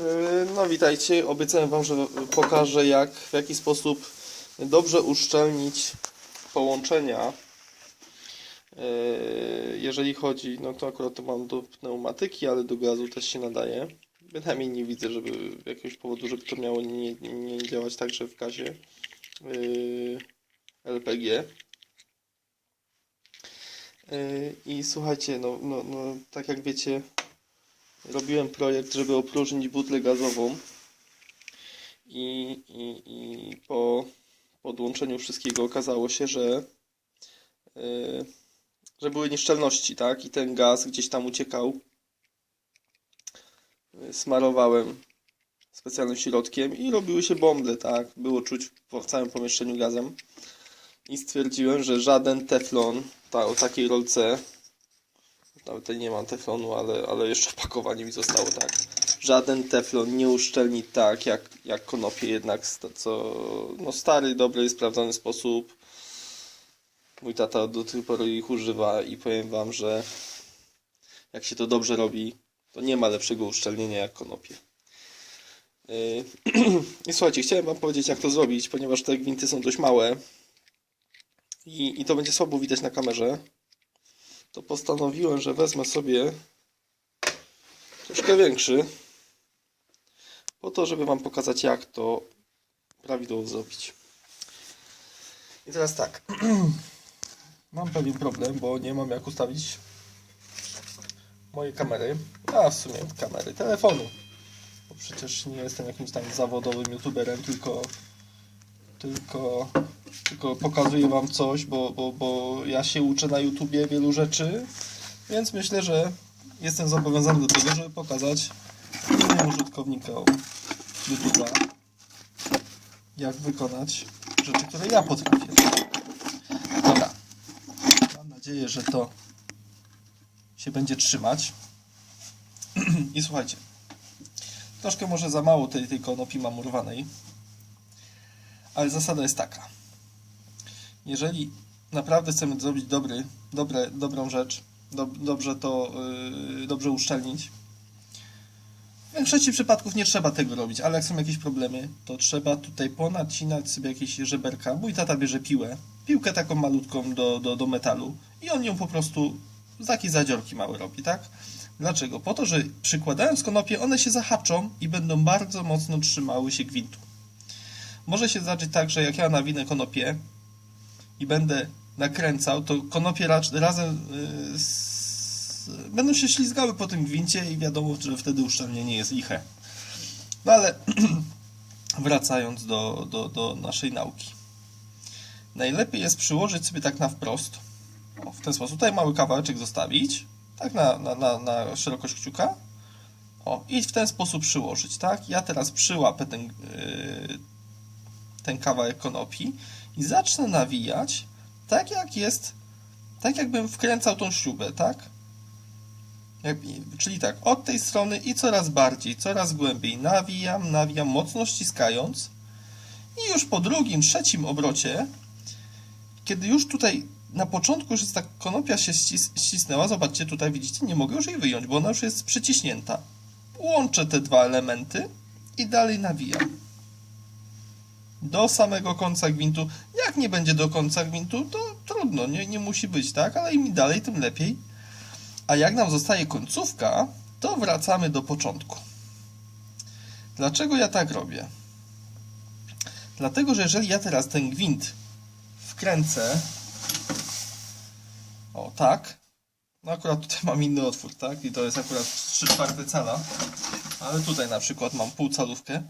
Yy, No witajcie, obiecałem Wam, że pokażę jak, w jaki sposób dobrze uszczelnić połączenia. Yy, Jeżeli chodzi, no to akurat to mam do pneumatyki, ale do gazu też się nadaje. Bynajmniej nie widzę, żeby jakiegoś powodu, żeby to miało nie, nie działać także w gazie yy, LPG. I słuchajcie, no, no, no tak jak wiecie, robiłem projekt, żeby opróżnić butlę gazową i, i, i po podłączeniu wszystkiego okazało się, że, yy, że były nieszczelności, tak? I ten gaz gdzieś tam uciekał. Smarowałem specjalnym środkiem i robiły się bąble, tak? Było czuć w całym pomieszczeniu gazem. I stwierdziłem, że żaden teflon ta, o takiej rolce nawet nie mam teflonu, ale, ale jeszcze opakowanie mi zostało tak. Żaden teflon nie uszczelni tak, jak, jak konopie jednak, co no stary, dobry, sprawdzony sposób. Mój tata do tej pory ich używa i powiem wam, że jak się to dobrze robi, to nie ma lepszego uszczelnienia jak konopie. Yy, I słuchajcie, chciałem wam powiedzieć jak to zrobić, ponieważ te gwinty są dość małe i, i to będzie słabo widać na kamerze to postanowiłem, że wezmę sobie troszkę większy po to, żeby Wam pokazać jak to prawidłowo zrobić. I teraz tak. Mam pewien problem, bo nie mam jak ustawić mojej kamery, a w sumie kamery telefonu. Bo przecież nie jestem jakimś tam zawodowym youtuberem, tylko tylko, tylko pokazuję wam coś, bo, bo, bo ja się uczę na YouTubie wielu rzeczy, więc myślę, że jestem zobowiązany do tego, żeby pokazać innym użytkownikom YouTube'a, jak wykonać rzeczy, które ja potrafię. Dobra. Mam nadzieję, że to się będzie trzymać. I słuchajcie, troszkę może za mało tej, tej konopi mam urwanej. Ale zasada jest taka. Jeżeli naprawdę chcemy zrobić dobry, dobre, dobrą rzecz, do, dobrze to yy, dobrze uszczelnić, w większości przypadków nie trzeba tego robić, ale jak są jakieś problemy, to trzeba tutaj ponacinać sobie jakieś żeberka. Mój tata bierze piłę, piłkę taką malutką do, do, do metalu i on ją po prostu z takiej zadziorki małe robi, tak? Dlaczego? Po to, że przykładając konopie, one się zahaczą i będą bardzo mocno trzymały się gwintu. Może się zdarzyć tak, że jak ja nawinę konopię i będę nakręcał, to konopie razem yy, z... będą się ślizgały po tym gwincie i wiadomo, że wtedy uszczelnienie jest liche. No ale wracając do, do, do naszej nauki. Najlepiej jest przyłożyć sobie tak na wprost. O, w ten sposób. Tutaj mały kawałeczek zostawić. Tak na, na, na, na szerokość kciuka. O, i w ten sposób przyłożyć, tak? Ja teraz przyłapę ten, yy, ten kawałek konopi i zacznę nawijać tak jak jest, tak jakbym wkręcał tą śrubę, tak? Jak, czyli tak, od tej strony i coraz bardziej, coraz głębiej nawijam, nawijam, mocno ściskając i już po drugim, trzecim obrocie, kiedy już tutaj na początku już jest ta konopia się ścis ścisnęła, zobaczcie, tutaj widzicie, nie mogę już jej wyjąć, bo ona już jest przyciśnięta. Łączę te dwa elementy i dalej nawijam do samego końca gwintu. Jak nie będzie do końca gwintu, to trudno, nie, nie musi być, tak? Ale im dalej, tym lepiej. A jak nam zostaje końcówka, to wracamy do początku. Dlaczego ja tak robię? Dlatego, że jeżeli ja teraz ten gwint wkręcę, o tak, no akurat tutaj mam inny otwór, tak? I to jest akurat 3 czwarte cala, ale tutaj na przykład mam pół calówkę,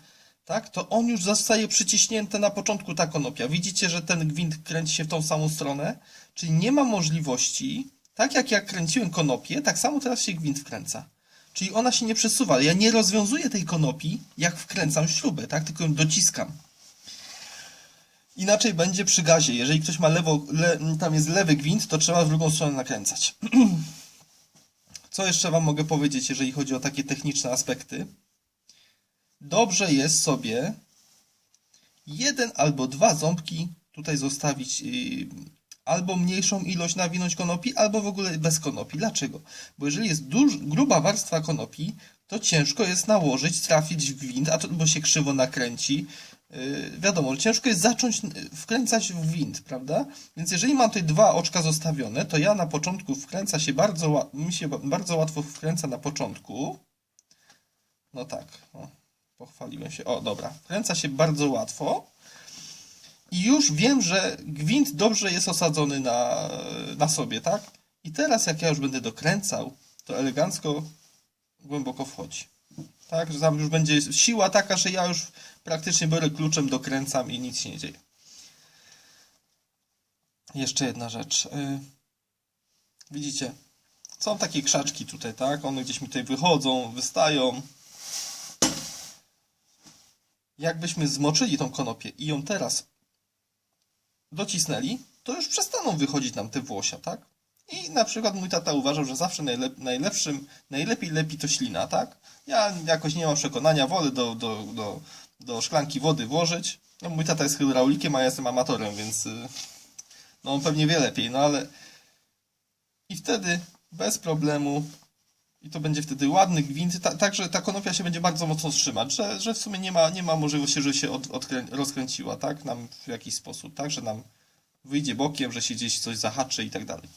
tak, to on już zostaje przyciśnięty na początku ta konopia. Widzicie, że ten gwint kręci się w tą samą stronę, czyli nie ma możliwości, tak jak ja kręciłem konopię, tak samo teraz się gwint wkręca. Czyli ona się nie przesuwa. Ja nie rozwiązuję tej konopi, jak wkręcam śrubę, tak, tylko ją dociskam. Inaczej będzie przy gazie. Jeżeli ktoś ma lewo, le, tam jest lewy gwint, to trzeba w drugą stronę nakręcać. Co jeszcze Wam mogę powiedzieć, jeżeli chodzi o takie techniczne aspekty? Dobrze jest sobie jeden albo dwa ząbki tutaj zostawić, yy, albo mniejszą ilość nawinąć konopi, albo w ogóle bez konopi. Dlaczego? Bo jeżeli jest duż, gruba warstwa konopi, to ciężko jest nałożyć, trafić w gwint, a to, bo się krzywo nakręci. Yy, wiadomo, ciężko jest zacząć yy, wkręcać w gwint, prawda? Więc jeżeli mam tutaj dwa oczka zostawione, to ja na początku wkręca się bardzo, mi się ba- bardzo łatwo wkręca na początku. No tak, o, pochwaliłem się. O, dobra, wkręca się bardzo łatwo. I już wiem, że gwint dobrze jest osadzony na, na sobie, tak? I teraz jak ja już będę dokręcał, to elegancko głęboko wchodzi. Tak, że tam już będzie siła taka, że ja już praktycznie biorę kluczem, dokręcam i nic się nie dzieje. Jeszcze jedna rzecz. Y, Widzicie, są takie krzaczki tutaj, tak? One gdzieś mi tutaj wychodzą, wystają. Jakbyśmy zmoczyli tą konopię i ją teraz docisnęli, to już przestaną wychodzić nam te włosia, tak? I na przykład mój tata uważał, że zawsze najlep najlepszym, najlepiej lepi to ślina, tak? Ja jakoś nie mam przekonania, wolę do, do, do, do szklanki wody włożyć. No, mój tata jest hydraulikiem, a ja jestem amatorem, więc y, no on pewnie wie lepiej, no ale i wtedy bez problemu i to będzie wtedy ładny gwint, ta, tak, że ta konopia się będzie bardzo mocno trzymać, że, że w sumie nie ma, nie ma możliwości, że się od, odkrę, rozkręciła, tak? Nam w jakiś sposób, tak? Że nam wyjdzie bokiem, że się gdzieś coś zahaczy i tak dalej.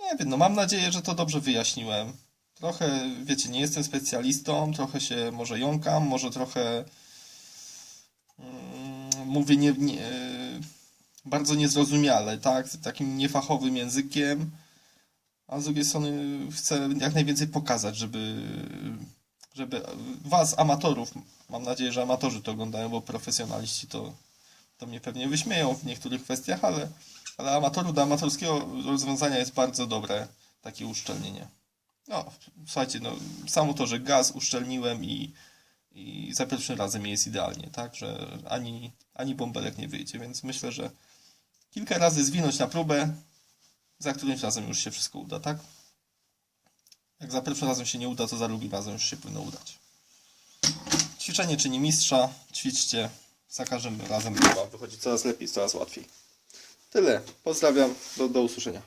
Nie wiem, no mam nadzieję, że to dobrze wyjaśniłem. Trochę, wiecie, nie jestem specjalistą, trochę się może jąkam, może trochę mm, mówię nie, nie, bardzo niezrozumiale, tak? Takim niefachowym językiem, a z drugiej strony chcę jak najwięcej pokazać, żeby, żeby was, amatorów, mam nadzieję, że amatorzy to oglądają, bo profesjonaliści to, to mnie pewnie wyśmieją w niektórych kwestiach, ale, ale amatorów do amatorskiego rozwiązania jest bardzo dobre takie uszczelnienie. No, słuchajcie, no, samo to, że gaz uszczelniłem i, i za pierwszym razem jest idealnie, tak, że ani, ani bąbelek nie wyjdzie, więc myślę, że kilka razy zwinąć na próbę, za którymś razem już się wszystko uda, tak? Jak za pierwszym razem się nie uda, to za drugim razem już się powinno udać. Ćwiczenie czyni mistrza, ćwiczcie, za każdym razem Wam wychodzi coraz lepiej, coraz łatwiej. Tyle, pozdrawiam, do, do usłyszenia.